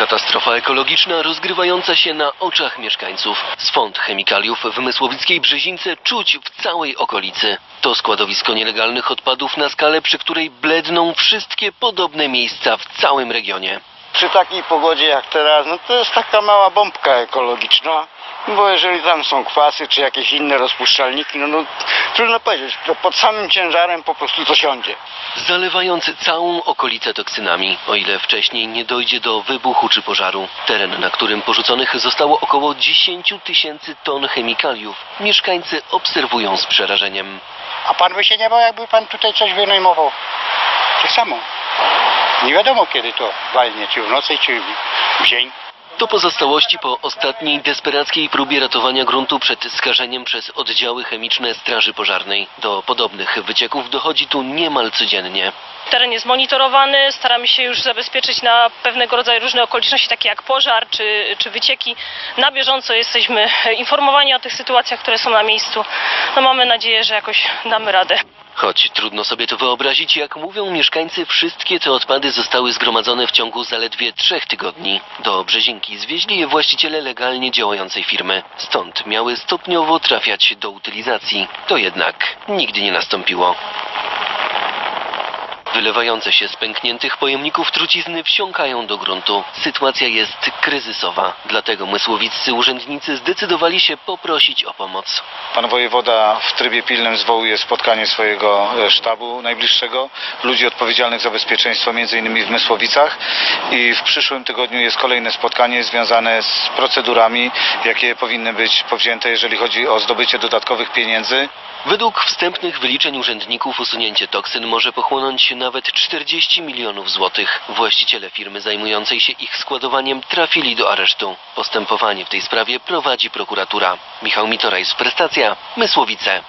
Katastrofa ekologiczna rozgrywająca się na oczach mieszkańców. Swąd chemikaliów w Mysłowickiej Brzezince czuć w całej okolicy. To składowisko nielegalnych odpadów na skalę, przy której bledną wszystkie podobne miejsca w całym regionie. Przy takiej pogodzie jak teraz, no to jest taka mała bombka ekologiczna. Bo jeżeli tam są kwasy czy jakieś inne rozpuszczalniki, no, no trudno powiedzieć, to pod samym ciężarem po prostu to siądzie. Zalewając całą okolicę toksynami, o ile wcześniej nie dojdzie do wybuchu czy pożaru. Teren, na którym porzuconych zostało około 10 tysięcy ton chemikaliów, mieszkańcy obserwują z przerażeniem. A pan by się nie bał, jakby pan tutaj coś wynajmował? Tak samo. Nie wiadomo kiedy to walnie, czy w nocy, czy w dzień. To pozostałości po ostatniej desperackiej próbie ratowania gruntu przed skażeniem przez oddziały chemiczne Straży Pożarnej. Do podobnych wycieków dochodzi tu niemal codziennie. Teren jest monitorowany, staramy się już zabezpieczyć na pewnego rodzaju różne okoliczności, takie jak pożar czy, czy wycieki. Na bieżąco jesteśmy informowani o tych sytuacjach, które są na miejscu. No mamy nadzieję, że jakoś damy radę. Choć trudno sobie to wyobrazić, jak mówią mieszkańcy, wszystkie te odpady zostały zgromadzone w ciągu zaledwie trzech tygodni. Do Brzezinki zwieźli je właściciele legalnie działającej firmy. Stąd miały stopniowo trafiać do utylizacji. To jednak nigdy nie nastąpiło. Wylewające się z pękniętych pojemników trucizny wsiąkają do gruntu. Sytuacja jest kryzysowa, dlatego mysłowiccy urzędnicy zdecydowali się poprosić o pomoc. Pan wojewoda w trybie pilnym zwołuje spotkanie swojego e, sztabu najbliższego, ludzi odpowiedzialnych za bezpieczeństwo innymi w Mysłowicach i w przyszłym tygodniu jest kolejne spotkanie związane z procedurami, jakie powinny być powzięte, jeżeli chodzi o zdobycie dodatkowych pieniędzy. Według wstępnych wyliczeń urzędników usunięcie toksyn może pochłonąć nawet 40 milionów złotych. Właściciele firmy zajmującej się ich składowaniem trafili do aresztu. Postępowanie w tej sprawie prowadzi prokuratura. Michał Mitorajs, prestacja Mysłowice.